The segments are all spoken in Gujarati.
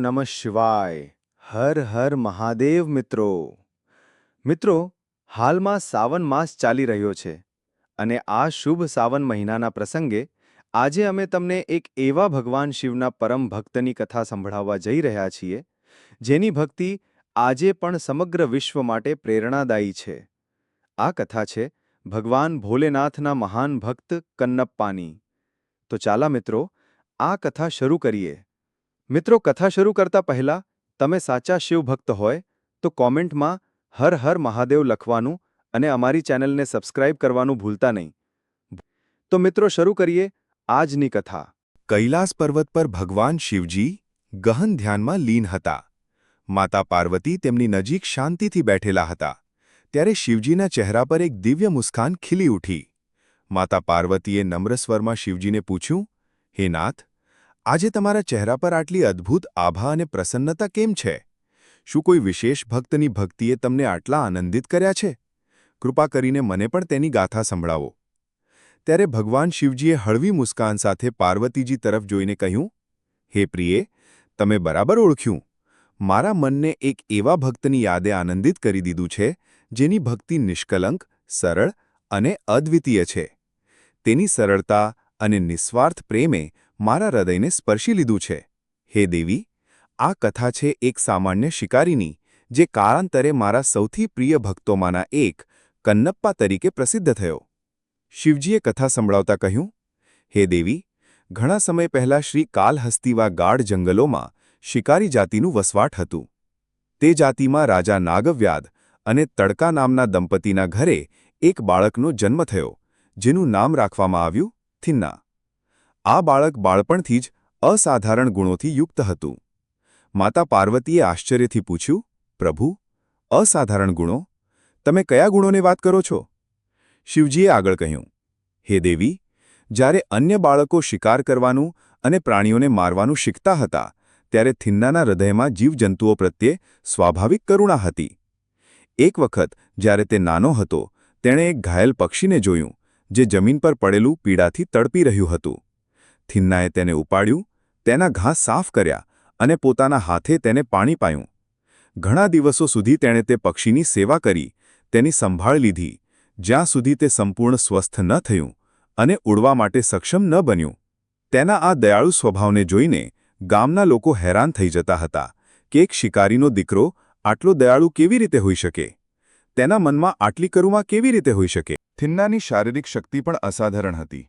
નમઃ શિવાય. હર હર મહાદેવ મિત્રો. મિત્રો, હાલમાં સાવન માસ ચાલી રહ્યો છે અને આ શુભ સાવન મહિનાના પ્રસંગે આજે અમે તમને એક એવા ભગવાન શિવના પરમ ભક્તની કથા સંભળાવવા જઈ રહ્યા છીએ, જેની ભક્તિ આજે પણ સમગ્ર વિશ્વ માટે પ્રેરણાદાયી છે. આ કથા છે ભગવાન ભોલેનાથના મહાન ભક્ત કન્નપ્પાની. તો ચાલા મિત્રો, આ કથા શરૂ કરીએ. મિત્રો, કથા શરૂ કરતા પહેલા, તમે સાચા શિવભક્ત હોય, તો કોમેન્ટમાં હર હર મહાદેવ લખવાનું અને અમારી ચેનલને સબસ્ક્રાઇબ કરવાનું ભૂલતા નહીં. તો મિત્રો, શરૂ કરીએ આજની કથા. કૈલાસ પર્વત પર ભગવાન શિવજી ગહન ધ્યાનમાં લીન હતા. માતા પાર્વતી તેમની નજીક શાંતિથી બેઠેલા હતા. ત્યારે શિવજીના ચહેરા પર એક દિવ્ય મુસ્કાન ખીલી ઉઠી. માતા પાર્વતીએ નમ્ર સ્વરમાં શિવજીને પૂછ્યું, હે નાથ આજે તમારા ચહેરા પર આટલી અદ્ભુત આભા અને પ્રસન્નતા કેમ છે? શું કોઈ વિશેષ ભક્તની ભક્તિએ તમને આટલા આનંદિત કર્યા છે? કૃપા કરીને મને પણ તેની ગાથા સંભળાવો. ત્યારે ભગવાન શિવજીએ હળવી મુસ્કાન સાથે પાર્વતીજી તરફ જોઈને કહ્યું, હે પ્રિયે, તમે બરાબર ઓળખ્યું. મારા મનને એક એવા ભક્તની યાદે આનંદિત કરી દીધું છે, જેની ભક્તિ નિષ્કલંક, સરળ અને અદ્વિતીય છે. તેની સરળતા અને નિસ્વાર્થ પ્રેમે મારા હૃદયને સ્પર્શી લીધું છે. હે દેવી, આ કથા છે એક સામાન્ય શિકારીની, જે કાળાંતરે મારા સૌથી પ્રિય ભક્તોમાંના એક, કન્નપ્પા તરીકે પ્રસિદ્ધ થયો. શિવજીએ કથા સંભળાવતા કહ્યું, હે દેવી, ઘણા સમય પહેલાં શ્રી કાલહસ્તીવા ગાઢ જંગલોમાં શિકારી જાતિનું વસવાટ હતું. તે જાતિમાં રાજા નાગવ્યાદ અને તડકા નામના દંપતીના ઘરે એક બાળકનો જન્મ થયો, જેનું નામ રાખવામાં આવ્યું, થિન્ના. આ બાળક બાળપણથી જ અસાધારણ ગુણોથી યુક્ત હતું. માતા પાર્વતીએ આશ્ચર્યથી પૂછ્યું, પ્રભુ, અસાધારણ ગુણો? તમે કયા ગુણોની વાત કરો છો? શિવજીએ આગળ કહ્યું, હે દેવી, જ્યારે અન્ય બાળકો શિકાર કરવાનું અને પ્રાણીઓને મારવાનું શીખતા હતા, ત્યારે થિન્નાના હૃદયમાં જીવજંતુઓ પ્રત્યે સ્વાભાવિક કરુણા હતી. એક વખત, જ્યારે તે નાનો હતો, તેણે એક ઘાયલ પક્ષીને જોયું, જે જમીન પર પડેલું પીડાથી તડપી રહ્યું હતું. થિન્નાએ તેને ઉપાડ્યું, તેના ઘા સાફ કર્યા અને પોતાના હાથે તેને પાણી પાયું. ઘણા દિવસો સુધી તેણે તે પક્ષીની સેવા કરી, તેની સંભાળ લીધી, જ્યાં સુધી તે સંપૂર્ણ સ્વસ્થ ન થયું અને ઉડવા માટે સક્ષમ ન બન્યું. તેના આ દયાળુ સ્વભાવને જોઈને ગામના લોકો હેરાન થઈ જતા હતા કે એક શિકારીનો દીકરો આટલો દયાળુ કેવી રીતે હોઈ શકે? તેના મનમાં આટલી કરુમાં કેવી રીતે હોઈ શકે? થિન્નાની શારીરિક શક્તિ પણ અસાધારણ હતી.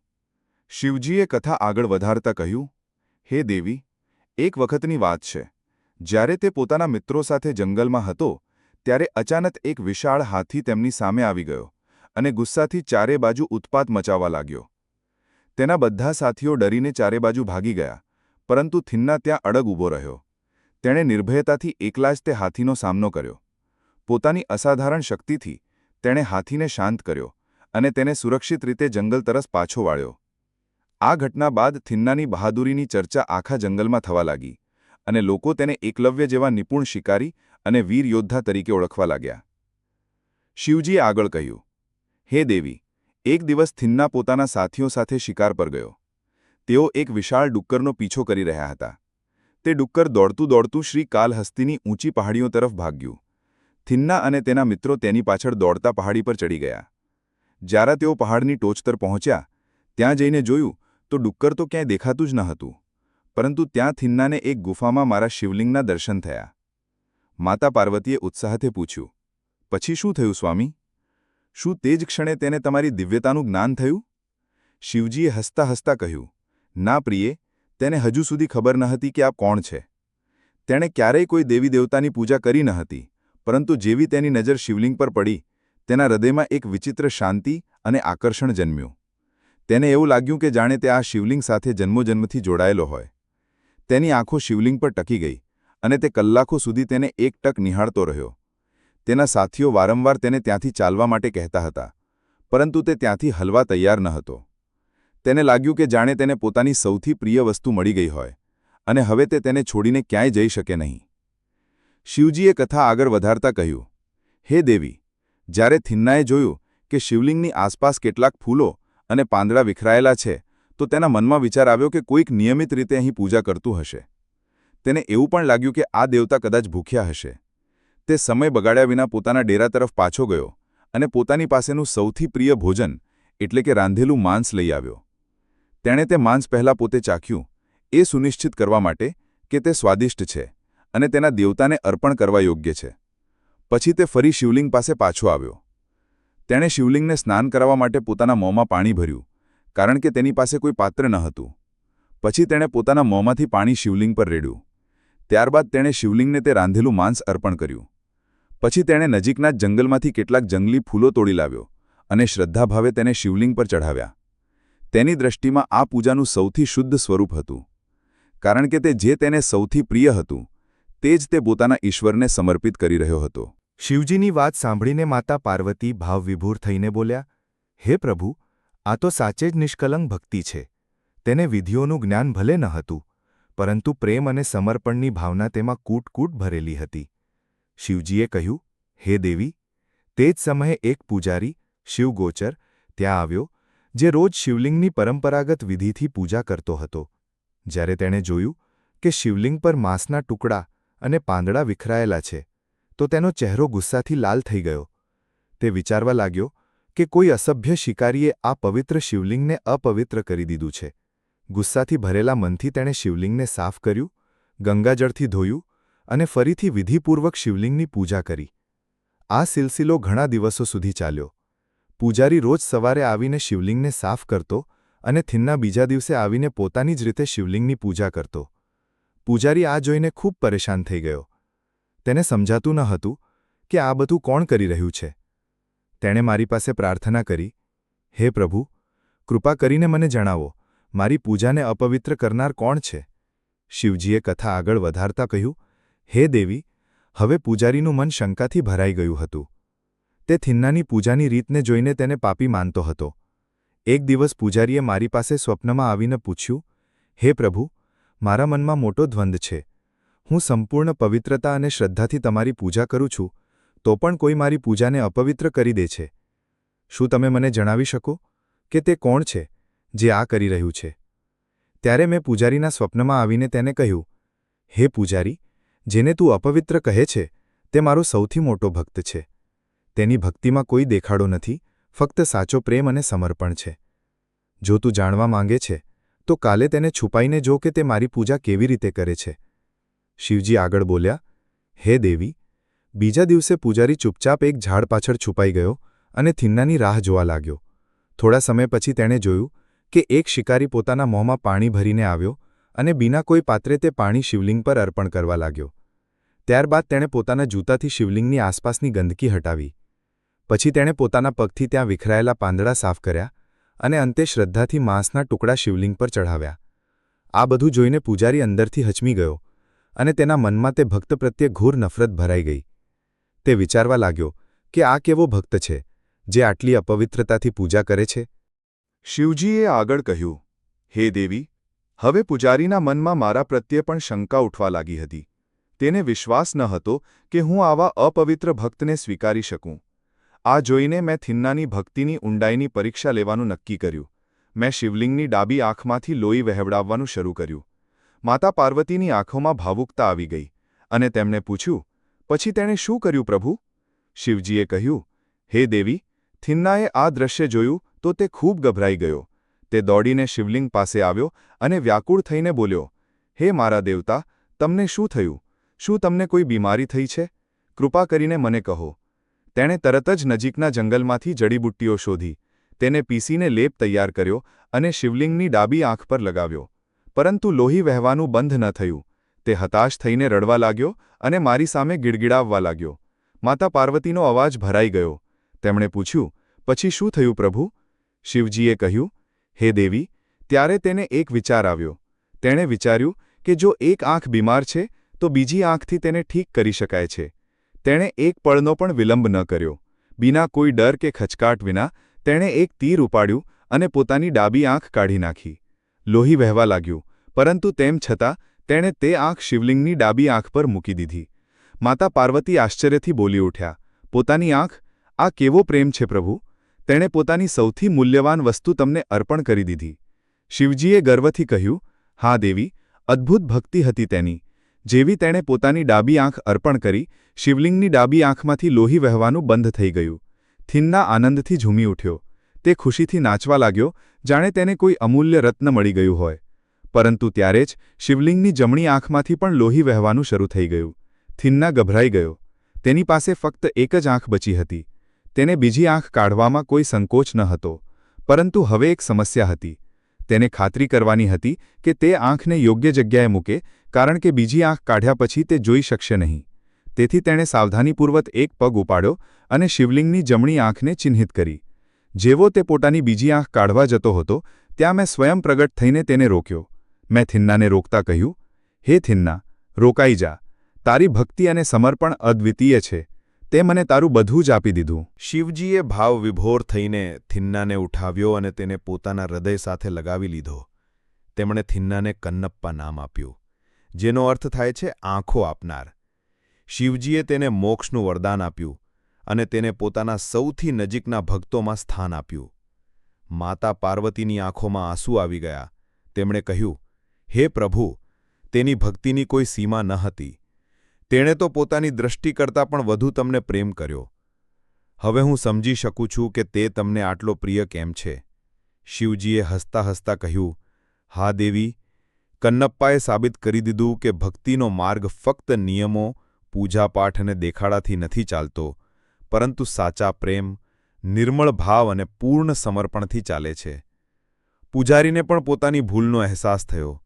શિવજીએ કથા આગળ વધારતા કહ્યું, હે દેવી, એક વખતની વાત છે. જ્યારે તે પોતાના મિત્રો સાથે જંગલમાં હતો, ત્યારે અચાનક એક વિશાળ હાથી તેમની સામે આવી ગયો અને ગુસ્સાથી ચારે બાજુ ઉત્પાત મચાવવા લાગ્યો. તેના બધા સાથીઓ ડરીને ચારે બાજુ ભાગી ગયા, પરંતુ થિન્ના ત્યાં અડગ ઊભો રહ્યો. તેણે નિર્ભયતાથી એકલા જ તે હાથીનો સામનો કર્યો. પોતાની અસાધારણ શક્તિથી તેણે હાથીને શાંત કર્યો અને તેને સુરક્ષિત રીતે જંગલ તરફ પાછો વાળ્યો. આ ઘટના બાદ થિન્નાની બહાદુરીની ચર્ચા આખા જંગલમાં થવા લાગી અને લોકો તેને એકલવ્ય જેવા નિપુણ શિકારી અને વીર યોદ્ધા તરીકે ઓળખવા લાગ્યા. શિવજીએ આગળ કહ્યું, હે દેવી, એક દિવસ થિન્ના પોતાના સાથીઓ સાથે શિકાર પર ગયો. તેઓ એક વિશાળ ડુક્કરનો પીછો કરી રહ્યા હતા. તે ડુક્કર દોડતું દોડતું શ્રી કાલહસ્તીની ઊંચી પહાડીઓ તરફ ભાગ્યું. થિન્ના અને તેના મિત્રો તેની પાછળ દોડતા પહાડી પર ચડી ગયા. જ્યારે તેઓ પહાડની ટોચ પર પહોંચ્યા, ત્યાં જઈને જોયું તો ડુક્કર તો ક્યાંય દેખાતું જ ન હતું. પરંતુ ત્યાં થિન્નાને એક ગુફામાં મારા શિવલિંગના દર્શન થયા. માતા પાર્વતીએ ઉત્સાહથી પૂછ્યું, પછી શું થયું, સ્વામી? શું તે જ ક્ષણે તેને તમારી દિવ્યતાનું જ્ઞાન થયું? શિવજીએ હસતા હસતા કહ્યું, ના પ્રિયે, તેને હજુ સુધી ખબર ન હતી કે આ કોણ છે. તેણે ક્યારેય કોઈ દેવી દેવતાની પૂજા કરી ન હતી, પરંતુ જેવી તેની નજર શિવલિંગ પર પડી, તેના હૃદયમાં એક વિચિત્ર શાંતિ અને આકર્ષણ જન્મ્યું. તેને એવું લાગ્યું કે જાણે તે આ શિવલિંગ સાથે જન્મોજન્મથી જોડાયેલો હોય. તેની આંખો શિવલિંગ પર ટકી ગઈ અને તે કલાકો સુધી તેને એક ટક નિહાળતો રહ્યો. તેના સાથીઓ વારંવાર તેને ત્યાંથી ચાલવા માટે કહેતા હતા, પરંતુ તે ત્યાંથી હલવા તૈયાર ન હતો. તેને લાગ્યું કે જાણે તેને પોતાની સૌથી પ્રિય વસ્તુ મળી ગઈ હોય અને હવે તે તેને છોડીને ક્યાંય જઈ શકે નહીં. શિવજીએ કથા આગળ વધારતા કહ્યું, હે દેવી, જ્યારે થિન્નાએ જોયું કે શિવલિંગની આસપાસ કેટલાક ફૂલો અને પાંદડા વિખરાયેલા છે, તો તેના મનમાં વિચાર આવ્યો કે કોઈક નિયમિત રીતે અહીં પૂજા કરતું હશે. તેને એવું પણ લાગ્યું કે આ દેવતા કદાચ ભૂખ્યા હશે. તે સમય બગાડ્યા વિના પોતાના ડેરા તરફ પાછો ગયો અને પોતાની પાસેનું સૌથી પ્રિય ભોજન, એટલે કે રાંધેલું માંસ લઈ આવ્યો. તેણે તે માંસ પહેલાં પોતે ચાખ્યું, એ સુનિશ્ચિત કરવા માટે કે તે સ્વાદિષ્ટ છે અને તેના દેવતાને અર્પણ કરવા યોગ્ય છે. પછી તે ફરી શિવલિંગ પાસે પાછો આવ્યો. તેણે શિવલિંગને સ્નાન કરાવવા માટે પોતાના મોંમાં પાણી ભર્યું, કારણ કે તેની પાસે કોઈ પાત્ર ન હતું. પછી તેણે પોતાના મોંમાંથી પાણી શિવલિંગ પર રેડ્યું. ત્યારબાદ તેણે શિવલિંગને તે રાંધેલું માંસ અર્પણ કર્યું. પછી તેણે નજીકના જંગલમાંથી કેટલાક જંગલી ફૂલો તોડી લાવ્યો અને શ્રદ્ધાભાવે તેને શિવલિંગ પર ચઢાવ્યા. તેની દ્રષ્ટિમાં આ પૂજાનું સૌથી શુદ્ધ સ્વરૂપ હતું, કારણ કે તે જે તેને સૌથી પ્રિય હતું, તે જ તે પોતાના ઈશ્વરને સમર્પિત કરી રહ્યો હતો. શિવજીની વાત સાંભળીને માતા પાર્વતી ભાવવિભૂર થઈને બોલ્યા, હે પ્રભુ, આ તો સાચે જ નિષ્કલંક ભક્તિ છે. તેને વિધિઓનું જ્ઞાન ભલે ન હતું, પરંતુ પ્રેમ અને સમર્પણની ભાવના તેમાં કૂટકૂટ ભરેલી હતી. શિવજીએ કહ્યું, હે દેવી, તે જ સમયે એક પૂજારી, શિવગોચર, ત્યાં આવ્યો, જે રોજ શિવલિંગની પરંપરાગત વિધિથી પૂજા કરતો હતો. જ્યારે તેણે જોયું કે શિવલિંગ પર માંસના ટુકડા અને પાંદડા વિખરાયેલા છે તો તેનો ચહેરો ગુસ્સાથી લાલ થઈ ગયો. તે વિચારવા લાગ્યો કે કોઈ અસભ્ય શિકારીએ આ પવિત્ર શિવલિંગને અપવિત્ર કરી દીધું છે. ગુસ્સાથી ભરેલા મનથી તેણે શિવલિંગને સાફ કર્યું, ગંગાજળથી ધોયું અને ફરીથી વિધિપૂર્વક શિવલિંગની પૂજા કરી. આ સિલસિલો ઘણા દિવસો સુધી ચાલ્યો. પૂજારી રોજ સવારે આવીને શિવલિંગને સાફ કરતો અને થિન્ના બીજા દિવસે આવીને પોતાની જ રીતે શિવલિંગની પૂજા કરતો. પૂજારી આ જોઈને ખૂબ પરેશાન થઈ ગયો. તેને સમજાતું ન હતું કે આ બધું કોણ કરી રહ્યું છે. તેણે મારી પાસે પ્રાર્થના કરી, હે પ્રભુ, કૃપા કરીને મને જણાવો, મારી પૂજાને અપવિત્ર કરનાર કોણ છે? શિવજીએ કથા આગળ વધારતા કહ્યું, હે દેવી, હવે પૂજારીનું મન શંકાથી ભરાઈ ગયું હતું. તે થિન્નાની પૂજાની રીતને જોઈને તેને પાપી માનતો હતો. એક દિવસ પૂજારીએ મારી પાસે સ્વપ્નમાં આવીને પૂછ્યું, હે પ્રભુ, મારા મનમાં મોટો ધ્વંદ છે. હું સંપૂર્ણ પવિત્રતા અને શ્રદ્ધાથી તમારી પૂજા કરું છું, તો પણ કોઈ મારી પૂજાને અપવિત્ર કરી દે છે. શું તમે મને જણાવી શકો કે તે કોણ છે જે આ કરી રહ્યું છે? ત્યારે મેં પૂજારીના સ્વપ્નમાં આવીને તેને કહ્યું, હે પૂજારી, જેને તું અપવિત્ર કહે છે, તે મારો સૌથી મોટો ભક્ત છે. તેની ભક્તિમાં કોઈ દેખાડો નથી, ફક્ત સાચો પ્રેમ અને સમર્પણ છે. જો તું જાણવા માંગે છે, તો કાલે તેને છુપાઈને જો કે તે મારી પૂજા કેવી રીતે કરે છે. શિવજી આગળ બોલ્યા, હે દેવી, બીજા દિવસે પૂજારી ચૂપચાપ એક ઝાડ પાછળ છુપાઈ ગયો અને થિન્નાની રાહ જોવા લાગ્યો. થોડા સમય પછી તેણે જોયું કે એક શિકારી પોતાના મોંમાં પાણી ભરીને આવ્યો અને બીના કોઈ પાત્રે તે પાણી શિવલિંગ પર અર્પણ કરવા લાગ્યો. ત્યારબાદ તેણે પોતાના જૂતાથી શિવલિંગની આસપાસની ગંદકી હટાવી. પછી તેણે પોતાના પગથી ત્યાં વિખરાયેલા પાંદડા સાફ કર્યા અને અંતે શ્રદ્ધાથી માંસના ટુકડા શિવલિંગ પર ચઢાવ્યા. આ બધું જોઈને પૂજારી અંદરથી હચમી ગયો અને તેના મનમાં તે ભક્ત પ્રત્યે ઘોર નફરત ભરાઈ ગઈ. તે વિચારવા લાગ્યો કે આ કેવો ભક્ત છે, જે આટલી અપવિત્રતાથી પૂજા કરે છે? શિવજીએ આગળ કહ્યું, હે દેવી, હવે પૂજારીના મનમાં મારા પ્રત્યે પણ શંકા ઉઠવા લાગી હતી. તેને વિશ્વાસ ન હતો કે હું આવા અપવિત્ર ભક્તને સ્વીકારી શકું. આ જોઈને મેં થિન્નાની ભક્તિની ઊંડાઈની પરીક્ષા લેવાનું નક્કી કર્યું. મેં શિવલિંગની ડાબી આંખમાંથી લોહી વહેવડાવવાનું શરૂ કર્યું. માતા પાર્વતીની આંખોમાં ભાવુકતા આવી ગઈ અને તેમને પૂછ્યું, પછી તેણે શું કર્યું પ્રભુ? શિવજીએ કહ્યું, હે દેવી, થિન્નાએ આ દ્રશ્ય જોયું તો તે ખૂબ ગભરાઈ ગયો. તે દોડીને શિવલિંગ પાસે આવ્યો અને વ્યાકુળ થઈને બોલ્યો, હે મારા દેવતા, તમને શું થયું? શું તમને કોઈ બીમારી થઈ છે? કૃપા કરીને મને કહો. તેણે તરત જ નજીકના જંગલમાંથી જડીબુટ્ટીઓ શોધી, તેને પીસીને લેપ તૈયાર કર્યો અને શિવલિંગની ડાબી આંખ પર લગાવ્યો. પરંતુ લોહી વહેવાનું બંધ ન થયું. તે હતાશ થઈને રડવા લાગ્યો અને મારી સામે ગિડગિડાવવા લાગ્યો. માતા પાર્વતીનો અવાજ ભરાઈ ગયો. તેમણે પૂછ્યું, પછી શું થયું પ્રભુ? શિવજીએ કહ્યું, હે દેવી, ત્યારે તેને એક વિચાર આવ્યો. તેણે વિચાર્યું કે જો એક આંખ બીમાર છે, તો બીજી આંખથી તેને ઠીક કરી શકાય છે. તેણે એક પળનો પણ વિલંબ ન કર્યો. બીના કોઈ ડર કે ખચકાટ વિના, તેણે એક તીર ઉપાડ્યું અને પોતાની ડાબી આંખ કાઢી નાખી. લોહી વહેવા લાગ્યું. પરંતુ તેમ છતાં, તેણે તે આંખ શિવલિંગની ડાબી આંખ પર મૂકી દીધી. માતા પાર્વતી આશ્ચર્યથી બોલી ઉઠ્યા, પોતાની આંખ? આ કેવો પ્રેમ છે પ્રભુ? તેણે પોતાની સૌથી મૂલ્યવાન વસ્તુ તમને અર્પણ કરી દીધી. શિવજીએ ગર્વથી કહ્યું, હા દેવી, અદ્ભુત ભક્તિ હતી તેની. જેવી તેણે પોતાની ડાબી આંખ અર્પણ કરી, શિવલિંગની ડાબી આંખમાંથી લોહી વહેવાનું બંધ થઈ ગયું. થિન્ના આનંદથી ઝૂમી ઉઠ્યો. તે ખુશીથી નાચવા લાગ્યો, જાણે તેને કોઈ અમૂલ્ય રત્ન મળી ગયું હોય. પરંતુ ત્યારે જ શિવલિંગની જમણી આંખમાંથી પણ લોહી વહેવાનું શરૂ થઈ ગયું. થિન્ના ગભરાઈ ગયો. તેની પાસે ફક્ત એક જ આંખ બચી હતી. તેને બીજી આંખ કાઢવામાં કોઈ સંકોચ ન હતો. પરંતુ હવે એક સમસ્યા હતી. તેને ખાતરી કરવાની હતી કે તે આંખને યોગ્ય જગ્યાએ મૂકે, કારણ કે બીજી આંખ કાઢ્યા પછી તે જોઈ શકશે નહીં. તેથી તેણે સાવધાનીપૂર્વક એક પગ ઉપાડ્યો અને શિવલિંગની જમણી આંખને ચિહ્નિત કરી. જેવો તે પોતાની બીજી આંખ કાઢવા જતો હતો, ત્યાં મેં સ્વયં પ્રગટ થઈને તેને રોક્યો. મેં થિન્નાને રોકતા કહ્યું, હે થિન્ના, રોકાઈ જા. તારી ભક્તિ અને સમર્પણ અદ્વિતીય છે. તે મને તારું બધું જ આપી દીધું. શિવજીએ ભાવ વિભોર થઈને થિન્નાને ઉઠાવ્યો અને તેને પોતાના હૃદય સાથે લગાવી લીધો. તેમણે થિન્નાને કન્નપ્પા નામ આપ્યું, જેનો અર્થ થાય છે, આંખો આપનાર. શિવજીએ તેને મોક્ષનું વરદાન આપ્યું અને તેને પોતાના સૌથી નજીકના ભક્તોમાં સ્થાન આપ્યું. માતા પાર્વતીની આંખોમાં આંસુ આવી ગયા. તેમણે કહ્યું, હે પ્રભુ, તેની ભક્તિની કોઈ સીમા ન હતી. તેણે તો પોતાની દ્રષ્ટિ કરતાં પણ વધુ તમને પ્રેમ કર્યો. હવે હું સમજી શકું છું કે તે તમને આટલો પ્રિય કેમ છે. શિવજીએ હસતા હસતા કહ્યું, હા દેવી, કન્નપ્પાએ સાબિત કરી દીધું કે ભક્તિનો માર્ગ ફક્ત નિયમો, પૂજાપાઠ અને દેખાડાથી નથી ચાલતો. પરંતુ સાચા પ્રેમ, નિર્મળ ભાવ અને પૂર્ણ સમર્પણથી ચાલે છે. પૂજારીને પણ પોતાની ભૂલનો અહેસાસ થયો.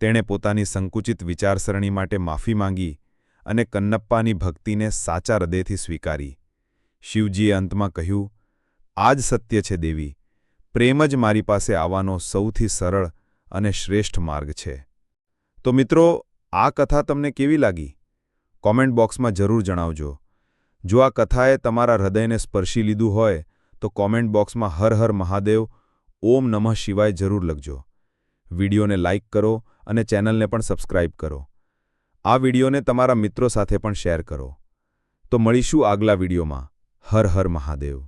તેણે પોતાની સંકુચિત વિચારસરણી માટે માફી માંગી અને કન્નપ્પાની ભક્તિને સાચા હૃદયથી સ્વીકારી. શિવજીએ અંતમાં કહ્યું આ જ સત્ય છે દેવી. પ્રેમ જ મારી પાસે આવવાનો સૌથી સરળ અને શ્રેષ્ઠ માર્ગ છે. તો મિત્રો, આ કથા તમને કેવી લાગી? કોમેન્ટ બોક્સમાં જરૂર જણાવજો. જો આ કથાએ તમારા હૃદયને સ્પર્શી લીધું હોય, તો કોમેન્ટ બોક્સમાં હર હર મહાદેવ, ઓમ નમઃ શિવાય જરૂર લખજો. વિડીયોને લાઇક કરો અને ચેનલને પણ સબસ્ક્રાઇબ કરો. આ વિડીયોને તમારા મિત્રો સાથે પણ શેર કરો. તો મળીશું આગલા વિડીયોમાં. હર હર મહાદેવ.